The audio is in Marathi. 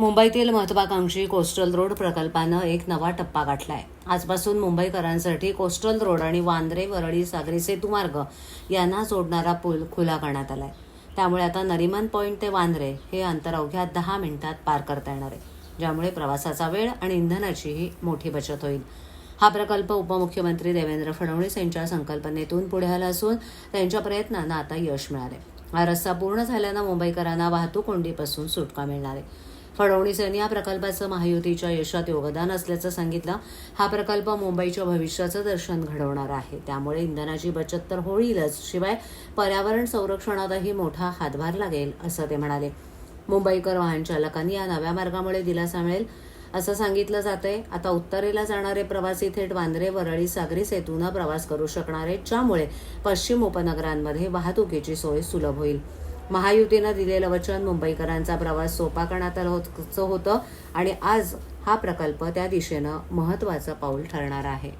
मुंबईतील महत्वाकांक्षी कोस्टल रोड प्रकल्पानं एक नवा टप्पा गाठलाय. आजपासून मुंबईकरांसाठी कोस्टल रोड आणि वांद्रे वरळी सागरी सेतू मार्ग यांना जोडणारा पूल खुला करण्यात आलाय. त्यामुळे आता नरिमन पॉईंट ते वांद्रे हे अंतर अवघ्या दहा मिनिटात पार करता येणार आहे ज्यामुळे प्रवासाचा वेळ आणि इंधनाचीही मोठी बचत होईल. हा प्रकल्प उपमुख्यमंत्री देवेंद्र फडणवीस यांच्या संकल्पनेतून पुढे आला असून त्यांच्या प्रयत्नांना आता यश मिळाले हा रस्ता पूर्ण झाल्यानं मुंबईकरांना वाहतूक कोंडीपासून सुटका मिळणार आहे. फडणवीस यांनी या प्रकल्पाचं महायुतीच्या यशात योगदान असल्याचं सांगितलं. हा प्रकल्प मुंबईच्या भविष्याचं दर्शन घडवणार आहे. त्यामुळे इंधनाची बचत तर होईलच. शिवाय पर्यावरण संरक्षणातही मोठा हातभार लागेल असं ते म्हणाले. मुंबईकर वाहन चालकांनी या नव्या मार्गामुळे दिलासा मिळेल असं सांगितलं जातंय. आता उत्तरेला जाणारे प्रवासी थेट वांद्रे वरळी सागरी सेतूनं प्रवास करू शकणार आहेत ज्यामुळे पश्चिम उपनगरांमध्ये वाहतुकीची सोय सुलभ होईल. महायुतीनं दिलेलं वचन मुंबईकरांचा प्रवास सोपा करण्यात आलं होतं आणि आज हा प्रकल्प त्या दिशेनं महत्त्वाचं पाऊल ठरणार आहे.